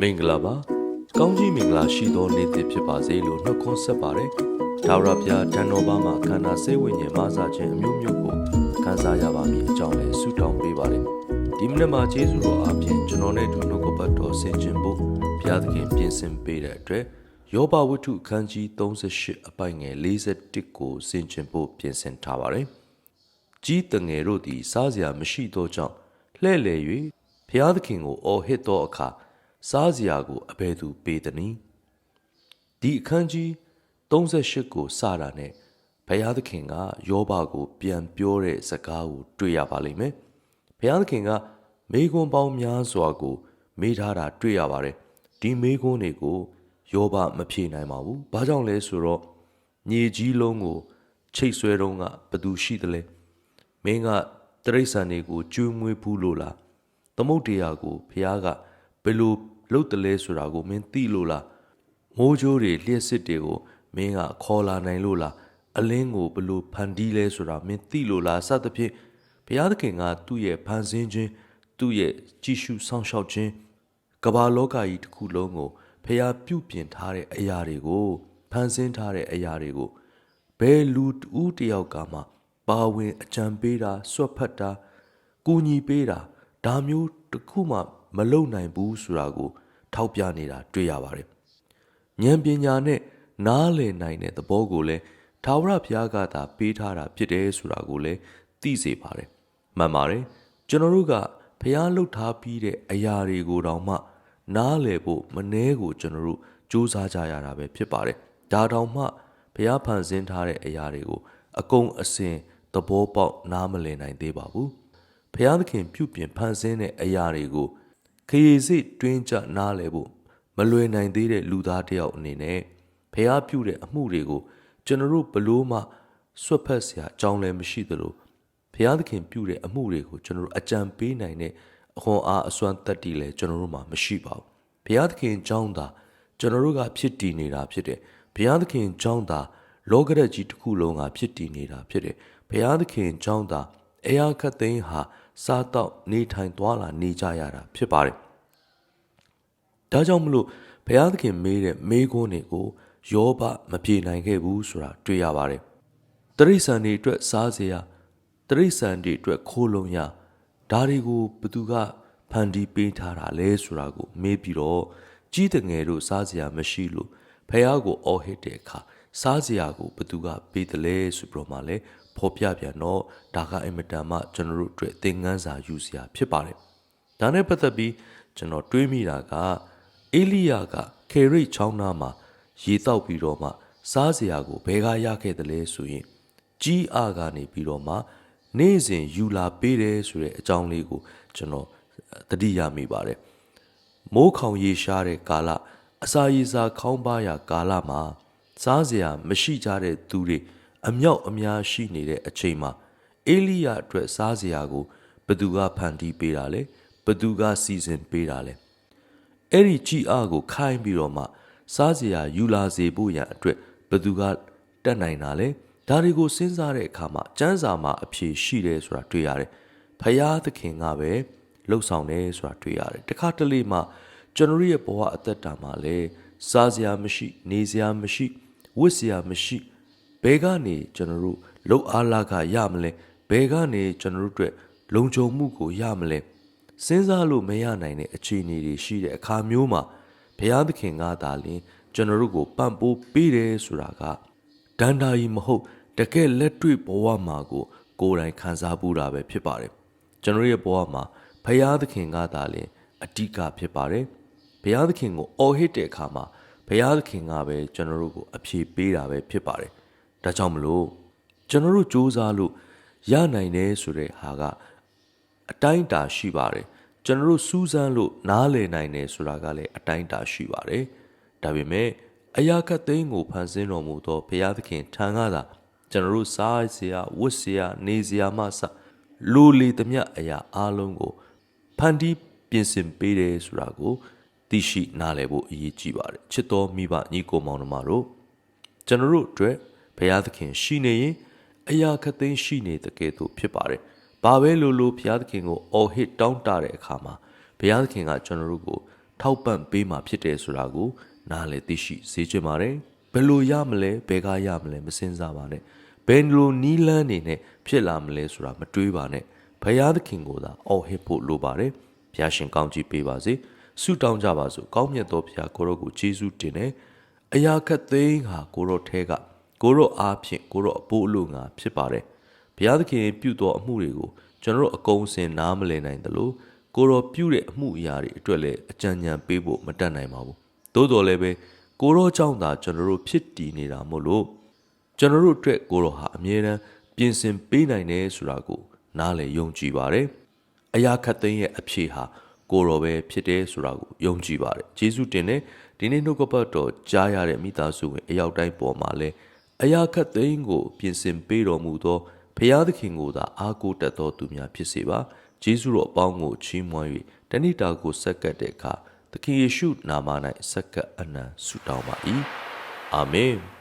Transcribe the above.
မင်္ဂလာပါကောင်းကြီးမင်္ဂလာရှိသောနေ့တစ်ဖြစ်ပါစေလို့နှုတ်ခွန်းဆက်ပါတယ်ဒါဝရပြတန်တော်ဘာမှာခန္ဓာစိတ်ဝိညာဉ်မဆာခြင်းအမျိုးမျိုးကိုခံစားရပါမည်အကြောင်းလည်းဆုတောင်းပေးပါတယ်ဒီမနေ့မှာယေရှုတော်အပြင်ကျွန်တော်နဲ့အတူနှုတ်ကပတ်တော်ဆင်ခြင်ဖို့ဘုရားသခင်ပြင်ဆင်ပေးတဲ့အတွက်ယောဘဝတ္ထုခန်းကြီး38အပိုင်ငယ်41ကိုဆင်ခြင်ဖို့ပြင်ဆင်ထားပါတယ်ကြီးတငယ်တို့သည်စားစရာမရှိသောကြောင့်လှဲ့လေ၍ဘုရားသခင်ကိုအော်ဟစ်သောအခါ စားစရာကိုအဘယ်သူပေးသနည်းဒီအခန်းကြီး38ကိုစတာနဲ့ဘုရားသခင်ကယောဘကို ပြန်ပြောတဲ့စကားကို တွေ့ရပါလိမ့်မယ်ဘုရားသခင်ကမေခွန်းပေါင်းများစွာကို မေးထားတာတွေ့ရပါတယ်ဒီမေခွန်းတွေကိုယောဘမဖြေနိုင်ပါဘူးဘာကြောင့်လဲဆိုတော့မြေကြီးလုံးကိုချိတ်ဆွဲတော့ကဘသူရှိသလဲမင်းကတရိษံတွေကိုကျွေးမွေးဘူးလို့လားသမုတ်တရားကိုဖះကဘယ်လို လုပ်တယ်လဲဆိုတာကိုမင်းသိလို့လားမိုးကြိုးတွေလျှက်စစ်တွေကိုမင်းကခေါ်လာနိုင်လို့လားအလင်းကိုဘယ်လိုဖန်တီးလဲဆိုတာမင်းသိလို့လားစသဖြင့်ဘုရားသခင်ကသူ့ရဲ့ဖန်ဆင်းခြင်းသူ့ရဲ့ကြည်ရှုဆောင်ရှောက်ခြင်းကမ္ဘာလောကကြီးတစ်ခုလုံးကိုဖះပြုပြင်ထားတဲ့အရာတွေကိုဖန်ဆင်းထားတဲ့အရာတွေကိုဘယ်လူတူးတယောက်ကမှ ပါဝင်အကြံပေးတာဆွတ်ဖတ်တာကူညီပေးတာဒါမျိုးတစ်ခုမှ မလုပ်နိုင်ဘူးဆိုတာကို ထောက်ပြနေတာတွေ့ရပါတယ်ဉာဏ်ပညာနဲ့နားလည်နိုင်တဲ့သဘောကိုလည်းထာဝရဘုရားကသာပေးထားတာဖြစ်တယ်ဆိုတာကိုလည်းသိစေပါတယ်မှန်ပါတယ်ကျွန်တော်တို့ကဘုရားလှုပ်ထားပြီးတဲ့အရာတွေကိုတောင်မှ နားလည်ဖို့မနှဲကိုကျွန်တော်တို့စူးစမ်းကြရတာပဲဖြစ်ပါတယ်ဒါတောင်မှဘုရားဖန်ဆင်းထားတဲ့အရာတွေကိုအကုန်အစင်သဘောပေါက်နားမလည်နိုင်သေးပါဘူးဖျားသခင်ပြုပြင်ဖန်ဆင်းတဲ့အရာတွေကို ခရီးစိတွင်းကြနားလည်ဖို့မလွယ်နိုင်သေးတဲ့လူသားတစ်ယောက်အနေနဲ့ဖျားပြုတဲ့အမှုတွေကိုကျွန်တော်တို့ဘလို့မှဆွတ်ဖက်စရာအကြောင်းလည်းမရှိသလိုဖျားသခင်ပြုတဲ့အမှုတွေကိုကျွန်တော်တို့အကြံပေးနိုင်တဲ့အခွန်အားအစွမ်းတက်တီလည်းကျွန်တော်တို့မှာမရှိပါဘူးဘုရားသခင်ကြောင်းသာကျွန်တော်တို့ကဖြစ်တည်နေတာဖြစ်တယ်ဘုရားသခင်ကြောင်းသာလောကရက်ကြီးတစ်ခုလုံးကဖြစ်တည်နေတာဖြစ်တယ်ဘုရားသခင်ကြောင်းသာအရာခတ်သိမ်းဟာ စားတော့နေထိုင်သွားလာနေကြရတာဖြစ်ပါတယ်။ဒါကြောင့်မလို့ဘုရားသခင်မေးတဲ့မေးခွန်းတွေကိုယောဘမပြေနိုင်ခဲ့ဘူးဆိုတာတွေ့ရပါတယ်။တရိษံတွေအတွက်စားစရာတရိษံတွေအတွက်ခိုးလုံရဒါတွေကိုဘသူကဖန်တီးပေးထားတာလဲဆိုတာကိုမေးပြီးတော့ကြီးတငယ်တို့စားစရာမရှိလို့ဖះကိုအော်ဟစ်တဲ့အခါစားစရာကိုဘသူကပေးတယ်လဲဆိုပြီးတော့မှလည်း ဖော်ပြပြန်တော့ဒါကအင်မတန်မှကျွန်တော်တို့အတွက်သင်ခန်းစာယူစရာဖြစ်ပါတယ်။ဒါနဲ့ပတ်သက်ပြီးကျွန်တော်တွေးမိတာကအေလိယကခေရိတ်ချောင်းသားမှာရေတောက်ပြီးတော့မှ စားစရာကိုဘယ်ကရခဲ့တယ်လဲဆိုရင်ကြီးအားကနေပြီးတော့မှနေ့စဉ်ယူလာပေးတယ်ဆိုတဲ့အကြောင်းလေးကိုကျွန်တော်တတိယမိပါတယ်။မိုးခေါင်ရေရှားတဲ့ကာလအစာရေစာခေါင်းပါးရာကာလမှာစားစရာမရှိကြတဲ့သူတွေ အမြောက်အများရှိနေတဲ့အချိန်မှာအေလိယအတွက်စားစရာကိုဘသူကဖန်တီးပေးတာလဲဘသူကစီစဉ်ပေးတာလဲအဲ့ဒီကြည်အားကိုခိုင်းပြီးတော့မှစားစရာယူလာစေဖို့ရန်အတွက်ဘသူကတက်နိုင်တာလဲဒါတွေကိုစဉ်းစားတဲ့အခါမှာစံစာမှာအဖြေရှိတယ်ဆိုတာတွေ့ရတယ်ဖယားသခင်ကပဲလှုပ်ဆောင်တယ်ဆိုတာတွေ့ရတယ်တခါတလေမှကျွန်တော်ရဲ့ဘဝအသက်တာမှာလဲစားစရာမရှိ နေစရာမရှိဝတ်စရာမရှိ ဘယ်ကနေကျွန်တော်တို့လှုပ်အားလာကရမလဲဘယ်ကနေကျွန်တော်တို့အတွက်လုံခြုံမှုကိုရမလဲစဉ်းစားလို့မရနိုင်တဲ့အခြေအနေတွေရှိတဲ့အခါမျိုးမှာဘုရားသခင်ကသာလျှင်ကျွန်တော်တို့ကိုပံ့ပိုးပေးတယ်ဆိုတာကဒန္တာကြီးမဟုတ်တကယ်လက်တွေ့ဘဝမှာကိုကိုယ်တိုင်ခံစားပူတာပဲဖြစ်ပါတယ်ကျွန်တော်ရဲ့ဘဝမှာဘုရားသခင်ကသာလျှင်အဓိကဖြစ်ပါတယ်ဘုရားသခင်ကိုအော်ဟစ်တဲ့အခါမှာဘုရားသခင်ကပဲကျွန်တော်တို့ကိုအဖြေပေးတာပဲဖြစ်ပါတယ် ဒါကြောင့်မလို့ကျွန်တော်တို့စူးစမ်းလို့ရနိုင်တယ်ဆိုတဲ့ဟာကအတိုင်းတာရှိပါတယ်ကျွန်တော်တို့စူးစမ်းလို့နားလည်နိုင်တယ်ဆိုတာကလည်းအတိုင်းတာရှိပါတယ်ဒါပေမဲ့အရာကသိန်းကိုဖန်ဆင်းတော်မူသောဘုရားသခင်ထံကသာကျွန်တော်တို့စားစရာဝတ်စရာနေစရာမှစလူလီသမျှအရာအလုံးကိုဖန်တီးပြင်ဆင်ပေးတယ်ဆိုတာကိုသိရှိနားလည်ဖို့အရေးကြီးပါတယ်ချစ်တော်မိဘညီကိုမောင်နှမတို့ကျွန်တော်တို့အတွက် ဘုရားသခင်ရှိနေရင်အရာခသိန်းရှိနေတဲ့ကဲ့သို့ဖြစ်ပါတယ်။ဘာပဲလို့လို့ဘုရားသခင်ကိုအော်ဟစ်တောင်းတတဲ့အခါမှာဘုရားသခင်ကကျွန်တော်တို့ကိုထောက်ပံ့ပေးမှာဖြစ်တယ်ဆိုတာကိုနားလည်သိရှိစေချင်ပါတယ်ဘယ်လိုရမလဲဘယ်ကရမလဲမစင်စားပါနဲ့ဘယ်လိုနီးလန်းနေနဲ့ဖြစ်လာမလဲဆိုတာမတွေးပါနဲ့ဘုရားသခင်ကိုသာအော်ဟစ်ဖို့လိုပါတယ်ဘုရားရှင်ကောင်းကြီးပေးပါစေဆုတောင်းကြပါစို့ကောင်းမြတ်သောဘုရားကိုရောကိုယေရှုတင်တယ်အရာခတ်သိမ်းဟာကိုရောထဲက ကိုရောအားဖြင့်ကိုရောအဖို့အလို့ငါဖြစ်ပါတယ်ဘုရားသခင်ပြုသောအမှုတွေကိုကျွန်တော်တို့အကုန်စင်နားမလည်နိုင်သလိုကိုရောပြုတဲ့အမှုအရာတွေအတွက်လည်းအကြံဉာဏ်ပေးဖို့မတတ်နိုင်ပါဘူးသို့တော်လည်းပဲကိုရောကြောင့်သာကျွန်တော်တို့ဖြစ်တည်နေတာမို့လို့ကျွန်တော်တို့အတွက်ကိုရောဟာအမြဲတမ်းပြင်ဆင်ပေးနိုင်တယ်ဆိုတာကိုနားလည်ယုံကြည်ပါတယ်။အရာခတ်သိမ်းရဲ့အဖြေဟာကိုရောပဲဖြစ်တယ်ဆိုတာကိုယုံကြည်ပါတယ်။ယေရှုတင်တဲ့ဒီနေ့နှုတ်ကပတ်တော်ကြားရတဲ့မိသားစုဝင်အရောက်တိုင်းပေါ်မှာလဲ အရာခတ်သိမ်းကို ပြင်ဆင်ပေးတော်မူသောဖရာသခင်ကိုသာအားကိုးတတ်သောသူများဖြစ်စေပါ။ယေရှုတော်အပေါင်းကိုချီးမွမ်း၍တဏိတာကိုဆက်ကပ်တဲ့အခါသခင်ယေရှုနာမ၌ဆက်ကပ်အနံ့ဆုတောင်းပါ၏။အာမင်။